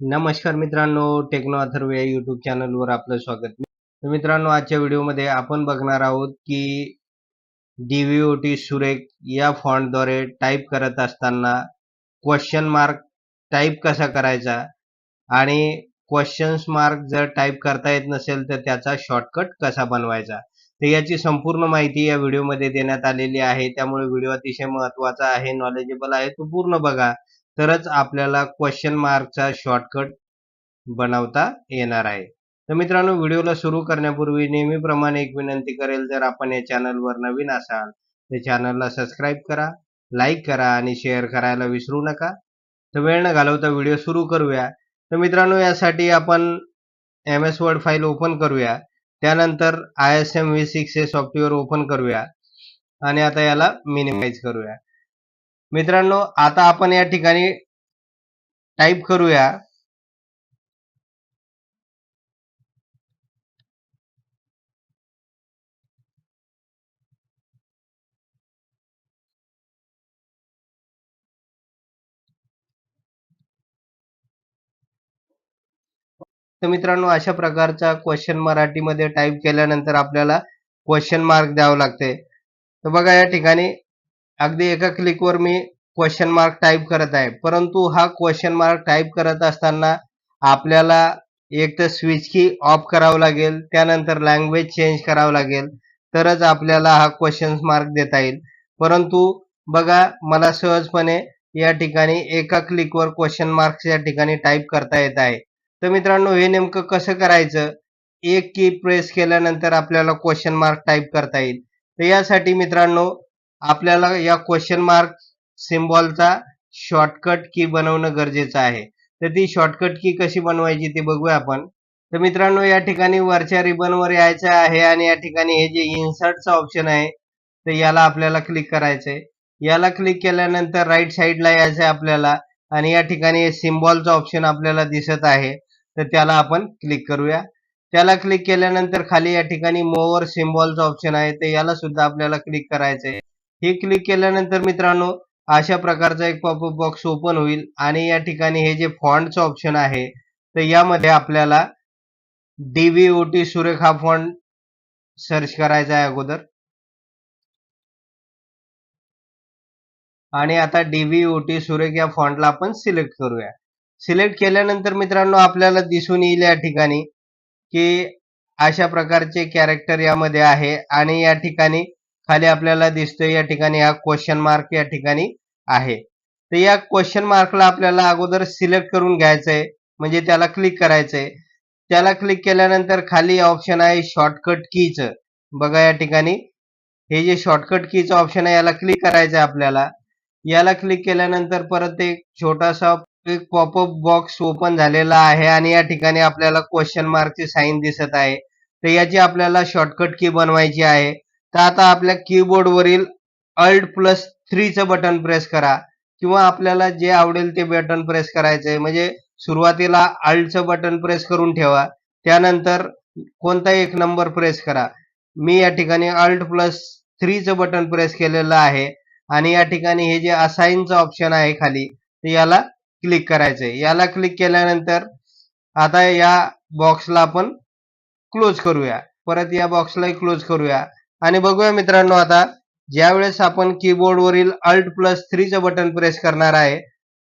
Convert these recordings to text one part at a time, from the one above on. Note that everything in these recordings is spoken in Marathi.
नमस्कार मित्रांनो टेक्नो अथर्व या युट्यूब चॅनलवर आपलं स्वागत. तर मित्रांनो आजच्या व्हिडिओमध्ये आपण बघणार आहोत की डी सुरेख या फॉन्टद्वारे टाईप करत असताना क्वेश्चन मार्क टाईप कसा करायचा आणि क्वेश्चन्स मार्क जर टाईप करता येत नसेल तर त्याचा शॉर्टकट कसा बनवायचा? तर याची संपूर्ण माहिती या व्हिडिओमध्ये देण्यात आलेली आहे. त्यामुळे व्हिडिओ अतिशय महत्त्वाचा आहे नॉलेजेबल आहे तो पूर्ण बघा. तरच आपल्याला क्वेश्चन मार्कचा शॉर्टकट बनवता येणार आहे. तर मित्रांनो व्हिडिओला सुरू करण्यापूर्वी नेहमीप्रमाणे एक विनंती करेल जर आपण या चॅनलवर नवीन असाल तर चॅनलला सबस्क्राईब करा लाईक करा आणि शेअर करायला विसरू नका. तर वेळ न घालवता व्हिडिओ सुरू करूया. तर मित्रांनो यासाठी आपण M S Word file open करूया. त्यानंतर I S M V six हे सॉफ्टवेअर ओपन करूया. आणि आता याला मिनिमाइज करूया. मित्रांनो आता आपण या ठिकाणी टाईप करूया. तर मित्रांनो अशा प्रकारचा क्वेश्चन मराठीमध्ये टाईप केल्यानंतर आपल्याला क्वेश्चन मार्क द्यावं लागते. तर बघा या ठिकाणी अगदी एका क्लिकवर मी क्वेश्चन मार्क टाईप करत आहे. परंतु हा क्वेश्चन मार्क टाईप करत असताना आपल्याला एक तर स्विच की ऑफ करावं लागेल त्यानंतर लँग्वेज चेंज करावं लागेल तरच आपल्याला हा क्वेश्चन मार्क देता येईल. परंतु बघा मला सहजपणे या ठिकाणी एका क्लिकवर क्वेश्चन मार्क्स या ठिकाणी टाईप करता येत आहे. तर मित्रांनो हे नेमकं कसं करायचं? एक की प्रेस केल्यानंतर आपल्याला क्वेश्चन मार्क टाईप करता येईल. तर यासाठी मित्रांनो आपल्याला या क्वेश्चन मार्क सिम्बॉलचा शॉर्टकट की बनवणं गरजेचं आहे. तर ती शॉर्टकट की कशी बनवायची ते बघूया आपण. तर मित्रांनो या ठिकाणी वरच्या रिबनवर यायचं आहे आणि या ठिकाणी हे जे इन्सर्टचं ऑप्शन आहे तर याला आपल्याला क्लिक करायचंय. याला क्लिक केल्यानंतर राईट साईडला यायचं आहे आपल्याला आणि या ठिकाणी सिम्बॉलचं ऑप्शन आपल्याला दिसत आहे. तर त्याला आपण क्लिक करूया. त्याला क्लिक केल्यानंतर खाली या ठिकाणी मोवर सिम्बॉलचं ऑप्शन आहे तर याला सुद्धा आपल्याला क्लिक करायचंय. हे क्लिक केल्यानंतर मित्रांनो अशा प्रकारचा एक पॉपअप बॉक्स ओपन होईल. आणि या ठिकाणी हे जे फॉन्टचं ऑप्शन आहे तर यामध्ये आपल्याला डीव्हीओटी सुरेख हा फॉन्ट सर्च करायचा आहे अगोदर. आणि आता डीव्हीओटी सुरेख या फॉन्टला आपण सिलेक्ट करूया. सिलेक्ट केल्यानंतर मित्रांनो आपल्याला दिसून येईल या ठिकाणी की अशा प्रकारचे कॅरेक्टर यामध्ये आहे. आणि या ठिकाणी खाली आपल्याला दिसतोय या ठिकाणी हा क्वेश्चन मार्क या ठिकाणी आहे. तर या क्वेश्चन मार्कला आपल्याला अगोदर सिलेक्ट करून घ्यायचंय म्हणजे त्याला क्लिक करायचंय. त्याला क्लिक केल्यानंतर खाली ऑप्शन आहे शॉर्टकट कीचं बघा या ठिकाणी. हे जे शॉर्टकट कीचं ऑप्शन आहे याला क्लिक करायचं आहे आपल्याला. याला क्लिक केल्यानंतर परत एक छोटासा एक पॉपअप बॉक्स ओपन झालेला आहे आणि या ठिकाणी आपल्याला क्वेश्चन मार्कची साईन दिसत आहे. तर याची आपल्याला शॉर्टकट की बनवायची आहे. तर आता आपल्या कीबोर्डवरील अल्ट प्लस थ्रीचं बटन प्रेस करा. किंवा आपल्याला जे आवडेल ते बटन प्रेस करायचंय. म्हणजे सुरुवातीला अल्टचं बटन प्रेस करून ठेवा. त्यानंतर कोणता एक नंबर प्रेस करा. मी या ठिकाणी अल्ट प्लस थ्रीचं बटन प्रेस केलेलं आहे. आणि या ठिकाणी हे जे असाईनचं ऑप्शन आहे खाली याला क्लिक करायचंय. याला क्लिक केल्यानंतर आता या बॉक्सला आपण क्लोज करूया. परत या बॉक्सलाही क्लोज करूया. आणि बघूया मित्रांनो आता ज्यावेळेस आपण कीबोर्डवरील अल्ट प्लस थ्रीचं बटन प्रेस करणार आहे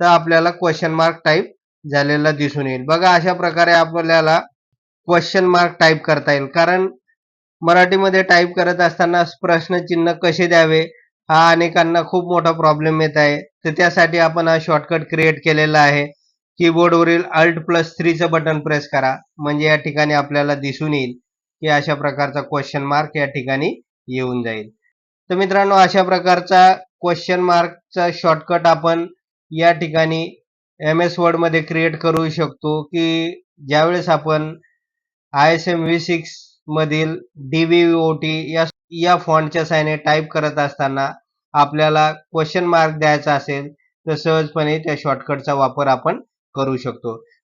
तर आपल्याला क्वेश्चन मार्क टाईप झालेला दिसून येईल. बघा अशा प्रकारे आपल्याला क्वेश्चन मार्क टाईप करता येईल. कारण मराठीमध्ये टाईप करत असताना प्रश्नचिन्ह कसे द्यावे हा अनेकांना खूप मोठा प्रॉब्लेम येत आहे. तर त्यासाठी आपण हा शॉर्टकट क्रिएट केलेला आहे. कीबोर्डवरील अल्ट प्लस थ्रीचं बटन प्रेस करा. म्हणजे या ठिकाणी आपल्याला दिसून येईल. की अशा प्रकारचा क्वेश्चन मार्क या ठिकाणी येऊन जाईल. तर मित्रांनो अशा प्रकारचा क्वेश्चन मार्कचा शॉर्टकट आपण या ठिकाणी एम एस वर्डमध्ये क्रिएट करू शकतो की ज्यावेळेस आपण I S M V six मधील डी व्ही ओ टी या या फॉन्टच्या साईने टाईप करत असताना आपल्याला क्वेश्चन मार्क द्यायचा असेल तर सहजपणे त्या शॉर्टकटचा वापर आपण करू शकतो.